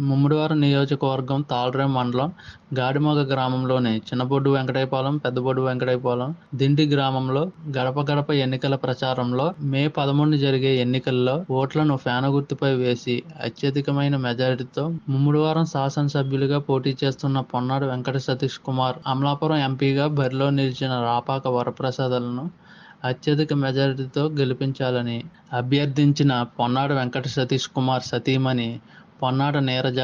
ముమ్మిడివారం నియోజకవర్గం తాళ్రేం మండలం గాడిమోగ గ్రామంలోని చిన్నబొడ్డు వెంకటైపాలెం పెద్దబొడ్డు వెంకటైపాలెం దిండి గ్రామంలో గడప గడప ఎన్నికల ప్రచారంలో మే పదమూడున జరిగే ఎన్నికల్లో ఓట్లను ఫ్యాన్ గుర్తుపై వేసి అత్యధికమైన మెజారిటీతో ముమ్మిడివారం శాసనసభ్యులుగా పోటీ చేస్తున్న పొన్నాడు వెంకట సతీష్ కుమార్ అమలాపురం ఎంపీగా బరిలో నిలిచిన రాపాక వరప్రసాదాలను అత్యధిక మెజారిటీతో గెలిపించాలని అభ్యర్థించిన పొన్నాడు వెంకట సతీష్ కుమార్ సతీమణి పొన్నాడ నీరజ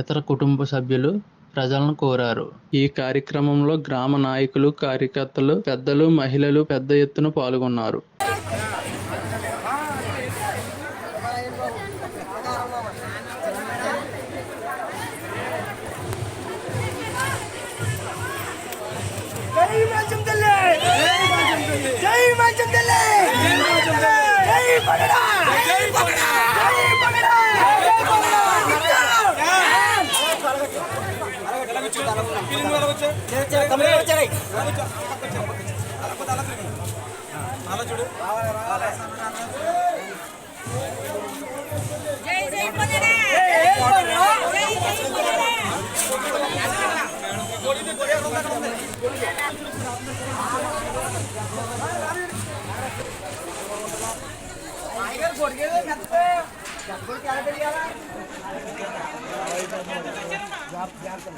ఇతర కుటుంబ సభ్యులు ప్రజలను కోరారు. ఈ కార్యక్రమంలో గ్రామ నాయకులు కార్యకర్తలు పెద్దలు మహిళలు పెద్ద ఎత్తున పాల్గొన్నారు. జై మంచం తల్లి! జై మంచం జై జై పగడే జై జై आप ध्यान करो?